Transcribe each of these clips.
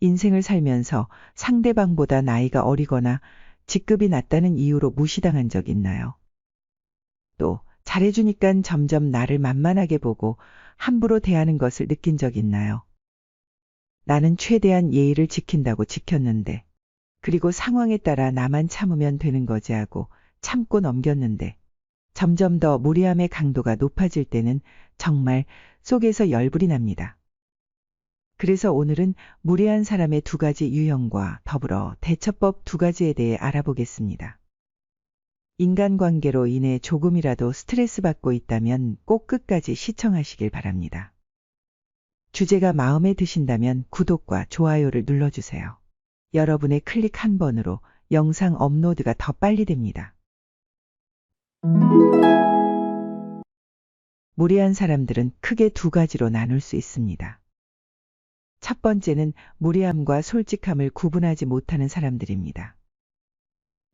인생을 살면서 상대방보다 나이가 어리거나 직급이 낮다는 이유로 무시당한 적 있나요? 또 잘해주니깐 점점 나를 만만하게 보고 함부로 대하는 것을 느낀 적 있나요? 나는 최대한 예의를 지킨다고 지켰는데, 그리고 상황에 따라 나만 참으면 되는 거지 하고 참고 넘겼는데, 점점 더 무리함의 강도가 높아질 때는 정말 속에서 열불이 납니다. 그래서 오늘은 무례한 사람의 두 가지 유형과 더불어 대처법 두 가지에 대해 알아보겠습니다. 인간관계로 인해 조금이라도 스트레스 받고 있다면 꼭 끝까지 시청하시길 바랍니다. 주제가 마음에 드신다면 구독과 좋아요를 눌러주세요. 여러분의 클릭 한 번으로 영상 업로드가 더 빨리 됩니다. 무례한 사람들은 크게 두 가지로 나눌 수 있습니다. 첫 번째는 무례함과 솔직함을 구분하지 못하는 사람들입니다.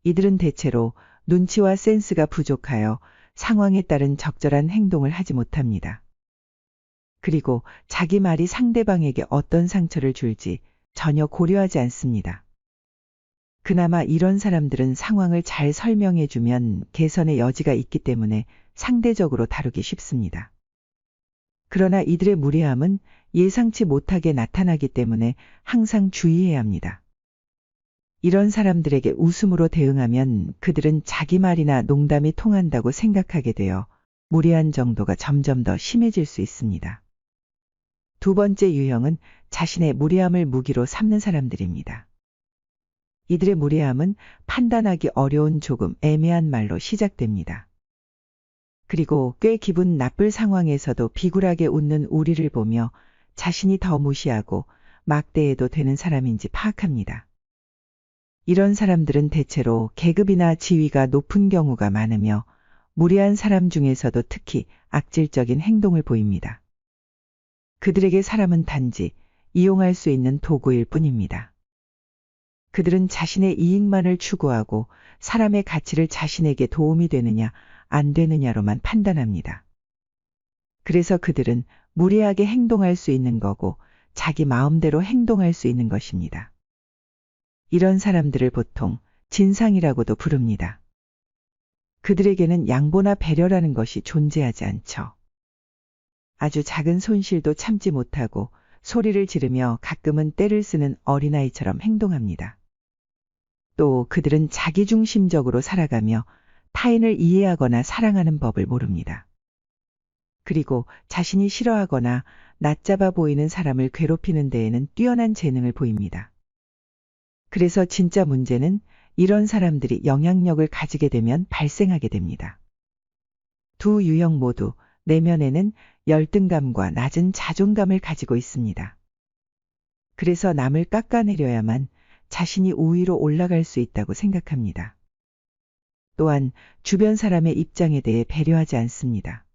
이들은 대체로 눈치와 센스가 부족하여 상황에 따른 적절한 행동을 하지 못합니다. 그리고 자기 말이 상대방에게 어떤 상처를 줄지 전혀 고려하지 않습니다. 그나마 이런 사람들은 상황을 잘 설명해주면 개선의 여지가 있기 때문에 상대적으로 다루기 쉽습니다. 그러나 이들의 무례함은 예상치 못하게 나타나기 때문에 항상 주의해야 합니다. 이런 사람들에게 웃음으로 대응하면 그들은 자기 말이나 농담이 통한다고 생각하게 되어 무례한 정도가 점점 더 심해질 수 있습니다. 두 번째 유형은 자신의 무례함을 무기로 삼는 사람들입니다. 이들의 무례함은 판단하기 어려운 조금 애매한 말로 시작됩니다. 그리고 꽤 기분 나쁠 상황에서도 비굴하게 웃는 우리를 보며 자신이 더 무시하고 막대해도 되는 사람인지 파악합니다. 이런 사람들은 대체로 계급이나 지위가 높은 경우가 많으며 무례한 사람 중에서도 특히 악질적인 행동을 보입니다. 그들에게 사람은 단지 이용할 수 있는 도구일 뿐입니다. 그들은 자신의 이익만을 추구하고 사람의 가치를 자신에게 도움이 되느냐 안 되느냐로만 판단합니다. 그래서 그들은 무리하게 행동할 수 있는 거고 자기 마음대로 행동할 수 있는 것입니다. 이런 사람들을 보통 진상이라고도 부릅니다. 그들에게는 양보나 배려라는 것이 존재하지 않죠. 아주 작은 손실도 참지 못하고 소리를 지르며 가끔은 때를 쓰는 어린아이처럼 행동합니다. 또 그들은 자기중심적으로 살아가며 타인을 이해하거나 사랑하는 법을 모릅니다. 그리고 자신이 싫어하거나 낮잡아 보이는 사람을 괴롭히는 데에는 뛰어난 재능을 보입니다. 그래서 진짜 문제는 이런 사람들이 영향력을 가지게 되면 발생하게 됩니다. 두 유형 모두 내면에는 열등감과 낮은 자존감을 가지고 있습니다. 그래서 남을 깎아내려야만 자신이 우위로 올라갈 수 있다고 생각합니다. 또한 주변 사람의 입장에 대해 배려하지 않습니다.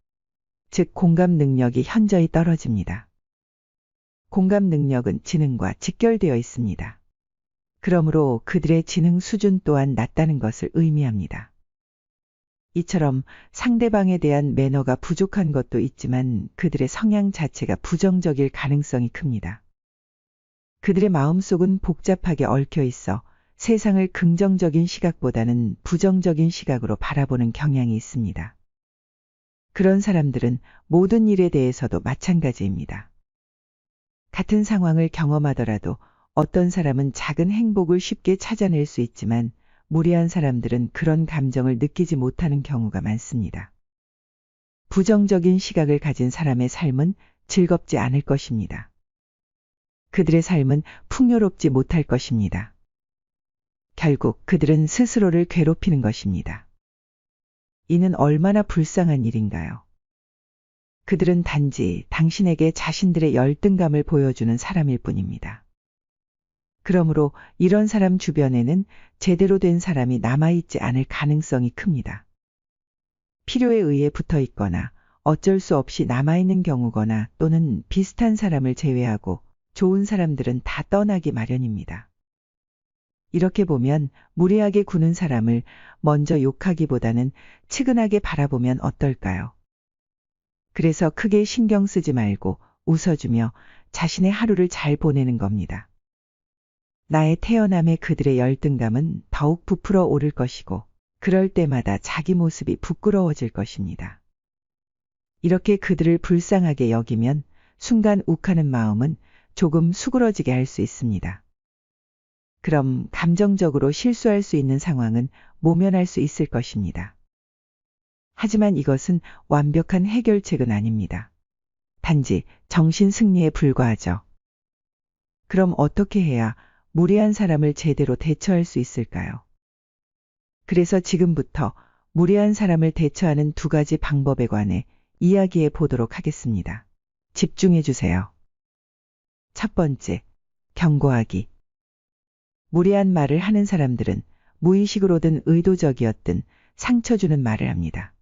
즉 공감 능력이 현저히 떨어집니다. 공감 능력은 지능과 직결되어 있습니다. 그러므로 그들의 지능 수준 또한 낮다는 것을 의미합니다. 이처럼 상대방에 대한 매너가 부족한 것도 있지만 그들의 성향 자체가 부정적일 가능성이 큽니다. 그들의 마음속은 복잡하게 얽혀 있어 세상을 긍정적인 시각보다는 부정적인 시각으로 바라보는 경향이 있습니다. 그런 사람들은 모든 일에 대해서도 마찬가지입니다. 같은 상황을 경험하더라도 어떤 사람은 작은 행복을 쉽게 찾아낼 수 있지만 무례한 사람들은 그런 감정을 느끼지 못하는 경우가 많습니다. 부정적인 시각을 가진 사람의 삶은 즐겁지 않을 것입니다. 그들의 삶은 풍요롭지 못할 것입니다. 결국 그들은 스스로를 괴롭히는 것입니다. 이는 얼마나 불쌍한 일인가요? 그들은 단지 당신에게 자신들의 열등감을 보여주는 사람일 뿐입니다. 그러므로 이런 사람 주변에는 제대로 된 사람이 남아있지 않을 가능성이 큽니다. 필요에 의해 붙어 있거나 어쩔 수 없이 남아있는 경우거나 또는 비슷한 사람을 제외하고 좋은 사람들은 다 떠나기 마련입니다. 이렇게 보면 무례하게 구는 사람을 먼저 욕하기보다는 측은하게 바라보면 어떨까요? 그래서 크게 신경 쓰지 말고 웃어주며 자신의 하루를 잘 보내는 겁니다. 나의 태어남에 그들의 열등감은 더욱 부풀어 오를 것이고, 그럴 때마다 자기 모습이 부끄러워질 것입니다. 이렇게 그들을 불쌍하게 여기면 순간 욱하는 마음은 조금 수그러지게 할 수 있습니다. 그럼 감정적으로 실수할 수 있는 상황은 모면할 수 있을 것입니다. 하지만 이것은 완벽한 해결책은 아닙니다. 단지 정신 승리에 불과하죠. 그럼 어떻게 해야 무례한 사람을 제대로 대처할 수 있을까요? 그래서 지금부터 무례한 사람을 대처하는 두 가지 방법에 관해 이야기해 보도록 하겠습니다. 집중해 주세요. 첫 번째, 경고하기. 무례한 말을 하는 사람들은 무의식으로든 의도적이었든 상처 주는 말을 합니다.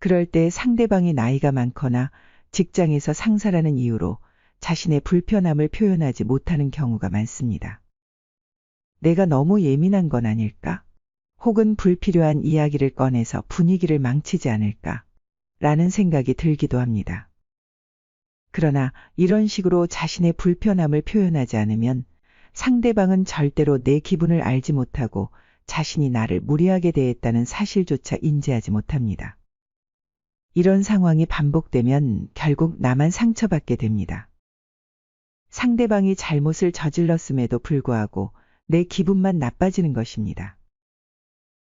그럴 때 상대방이 나이가 많거나 직장에서 상사라는 이유로 자신의 불편함을 표현하지 못하는 경우가 많습니다. 내가 너무 예민한 건 아닐까? 혹은 불필요한 이야기를 꺼내서 분위기를 망치지 않을까? 라는 생각이 들기도 합니다. 그러나 이런 식으로 자신의 불편함을 표현하지 않으면 상대방은 절대로 내 기분을 알지 못하고 자신이 나를 무리하게 대했다는 사실조차 인지하지 못합니다. 이런 상황이 반복되면 결국 나만 상처받게 됩니다. 상대방이 잘못을 저질렀음에도 불구하고 내 기분만 나빠지는 것입니다.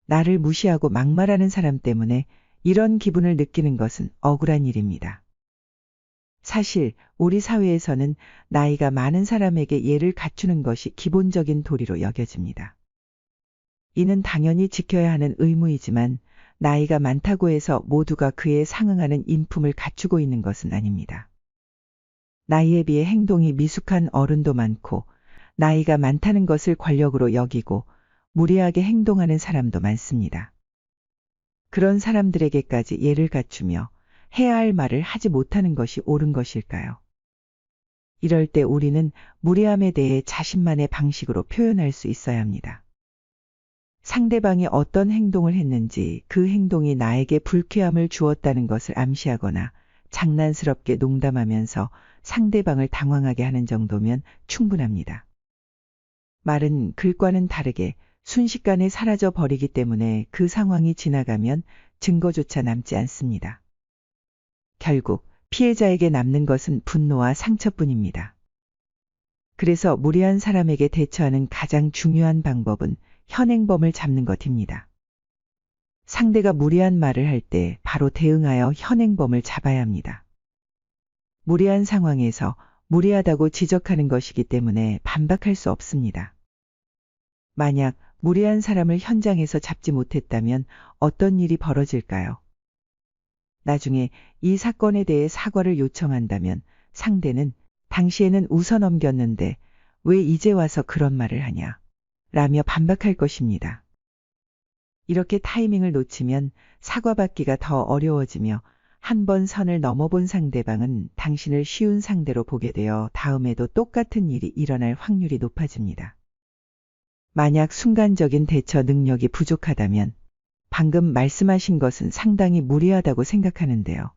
나를 무시하고 막말하는 사람 때문에 이런 기분을 느끼는 것은 억울한 일입니다. 사실 우리 사회에서는 나이가 많은 사람에게 예를 갖추는 것이 기본적인 도리로 여겨집니다. 이는 당연히 지켜야 하는 의무이지만 나이가 많다고 해서 모두가 그에 상응하는 인품을 갖추고 있는 것은 아닙니다. 나이에 비해 행동이 미숙한 어른도 많고 나이가 많다는 것을 권력으로 여기고 무리하게 행동하는 사람도 많습니다. 그런 사람들에게까지 예를 갖추며 해야 할 말을 하지 못하는 것이 옳은 것일까요? 이럴 때 우리는 무례함에 대해 자신만의 방식으로 표현할 수 있어야 합니다. 상대방이 어떤 행동을 했는지 그 행동이 나에게 불쾌함을 주었다는 것을 암시하거나 장난스럽게 농담하면서 상대방을 당황하게 하는 정도면 충분합니다. 말은 글과는 다르게 순식간에 사라져 버리기 때문에 그 상황이 지나가면 증거조차 남지 않습니다. 결국 피해자에게 남는 것은 분노와 상처뿐입니다. 그래서 무례한 사람에게 대처하는 가장 중요한 방법은 현행범을 잡는 것입니다. 상대가 무례한 말을 할 때 바로 대응하여 현행범을 잡아야 합니다. 무례한 상황에서 무례하다고 지적하는 것이기 때문에 반박할 수 없습니다. 만약 무례한 사람을 현장에서 잡지 못했다면 어떤 일이 벌어질까요? 나중에 이 사건에 대해 사과를 요청한다면 상대는 당시에는 웃어 넘겼는데 왜 이제 와서 그런 말을 하냐? 라며 반박할 것입니다. 이렇게 타이밍을 놓치면 사과받기가 더 어려워지며 한 번 선을 넘어본 상대방은 당신을 쉬운 상대로 보게 되어 다음에도 똑같은 일이 일어날 확률이 높아집니다. 만약 순간적인 대처 능력이 부족하다면 방금 말씀하신 것은 상당히 무리하다고 생각하는데요.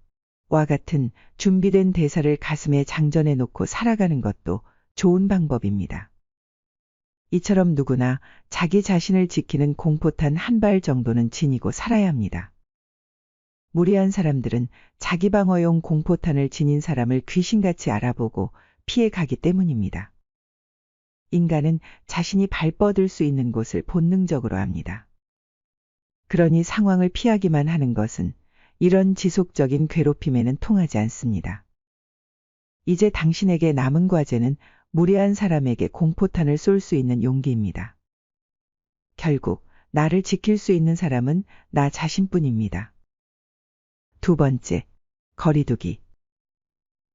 와 같은 준비된 대사를 가슴에 장전해 놓고 살아가는 것도 좋은 방법입니다. 이처럼 누구나 자기 자신을 지키는 공포탄 한 발 정도는 지니고 살아야 합니다. 무리한 사람들은 자기 방어용 공포탄을 지닌 사람을 귀신같이 알아보고 피해 가기 때문입니다. 인간은 자신이 발 뻗을 수 있는 곳을 본능적으로 합니다. 그러니 상황을 피하기만 하는 것은 이런 지속적인 괴롭힘에는 통하지 않습니다. 이제 당신에게 남은 과제는 무례한 사람에게 공포탄을 쏠 수 있는 용기입니다. 결국 나를 지킬 수 있는 사람은 나 자신뿐입니다. 두 번째, 거리두기.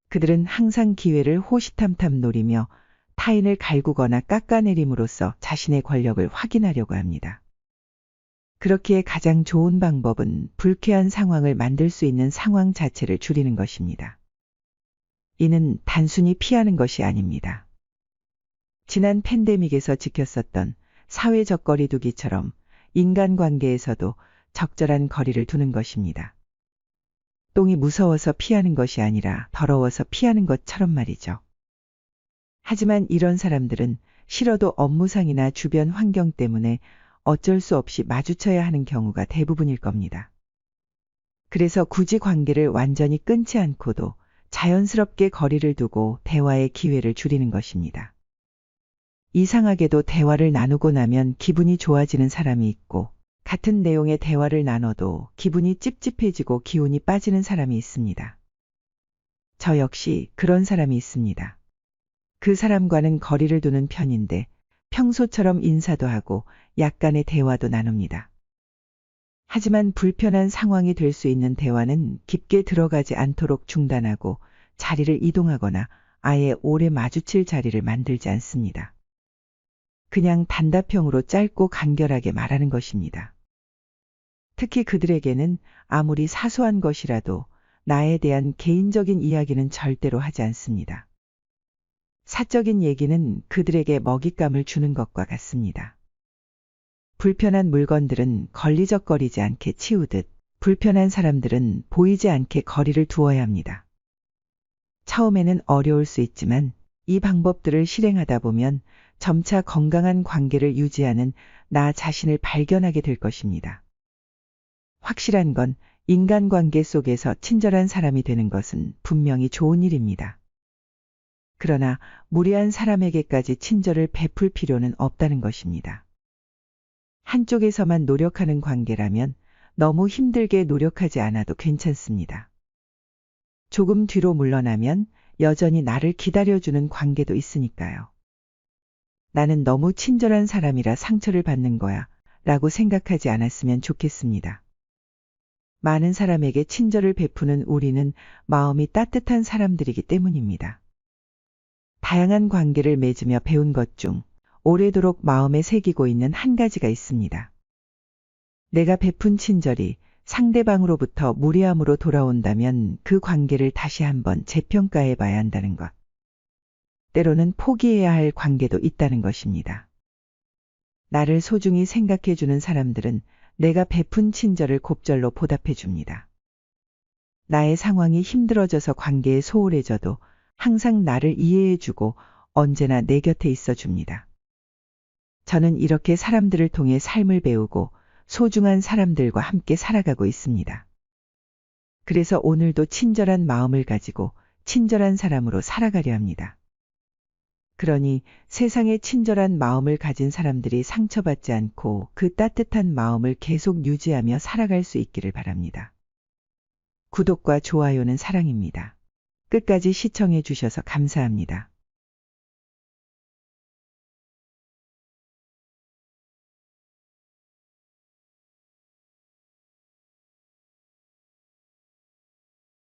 그들은 항상 기회를 호시탐탐 노리며 타인을 갈구거나 깎아내림으로써 자신의 권력을 확인하려고 합니다. 그렇기에 가장 좋은 방법은 불쾌한 상황을 만들 수 있는 상황 자체를 줄이는 것입니다. 이는 단순히 피하는 것이 아닙니다. 지난 팬데믹에서 지켰었던 사회적 거리두기처럼 인간관계에서도 적절한 거리를 두는 것입니다. 똥이 무서워서 피하는 것이 아니라 더러워서 피하는 것처럼 말이죠. 하지만 이런 사람들은 싫어도 업무상이나 주변 환경 때문에 어쩔 수 없이 마주쳐야 하는 경우가 대부분일 겁니다. 그래서 굳이 관계를 완전히 끊지 않고도 자연스럽게 거리를 두고 대화의 기회를 줄이는 것입니다. 이상하게도 대화를 나누고 나면 기분이 좋아지는 사람이 있고 같은 내용의 대화를 나눠도 기분이 찝찝해지고 기운이 빠지는 사람이 있습니다. 저 역시 그런 사람이 있습니다. 그 사람과는 거리를 두는 편인데 평소처럼 인사도 하고 약간의 대화도 나눕니다. 하지만 불편한 상황이 될 수 있는 대화는 깊게 들어가지 않도록 중단하고 자리를 이동하거나 아예 오래 마주칠 자리를 만들지 않습니다. 그냥 단답형으로 짧고 간결하게 말하는 것입니다. 특히 그들에게는 아무리 사소한 것이라도 나에 대한 개인적인 이야기는 절대로 하지 않습니다. 사적인 얘기는 그들에게 먹잇감을 주는 것과 같습니다. 불편한 물건들은 걸리적거리지 않게 치우듯 불편한 사람들은 보이지 않게 거리를 두어야 합니다. 처음에는 어려울 수 있지만 이 방법들을 실행하다 보면 점차 건강한 관계를 유지하는 나 자신을 발견하게 될 것입니다. 확실한 건 인간관계 속에서 친절한 사람이 되는 것은 분명히 좋은 일입니다. 그러나 무례한 사람에게까지 친절을 베풀 필요는 없다는 것입니다. 한쪽에서만 노력하는 관계라면 너무 힘들게 노력하지 않아도 괜찮습니다. 조금 뒤로 물러나면 여전히 나를 기다려주는 관계도 있으니까요. 나는 너무 친절한 사람이라 상처를 받는 거야 라고 생각하지 않았으면 좋겠습니다. 많은 사람에게 친절을 베푸는 우리는 마음이 따뜻한 사람들이기 때문입니다. 다양한 관계를 맺으며 배운 것 중 오래도록 마음에 새기고 있는 한 가지가 있습니다. 내가 베푼 친절이 상대방으로부터 무례함으로 돌아온다면 그 관계를 다시 한번 재평가해 봐야 한다는 것. 때로는 포기해야 할 관계도 있다는 것입니다. 나를 소중히 생각해 주는 사람들은 내가 베푼 친절을 곱절로 보답해 줍니다. 나의 상황이 힘들어져서 관계에 소홀해져도 항상 나를 이해해 주고 언제나 내 곁에 있어 줍니다. 저는 이렇게 사람들을 통해 삶을 배우고 소중한 사람들과 함께 살아가고 있습니다. 그래서 오늘도 친절한 마음을 가지고 친절한 사람으로 살아가려 합니다. 그러니 세상에 친절한 마음을 가진 사람들이 상처받지 않고 그 따뜻한 마음을 계속 유지하며 살아갈 수 있기를 바랍니다. 구독과 좋아요는 사랑입니다. 끝까지 시청해 주셔서 감사합니다.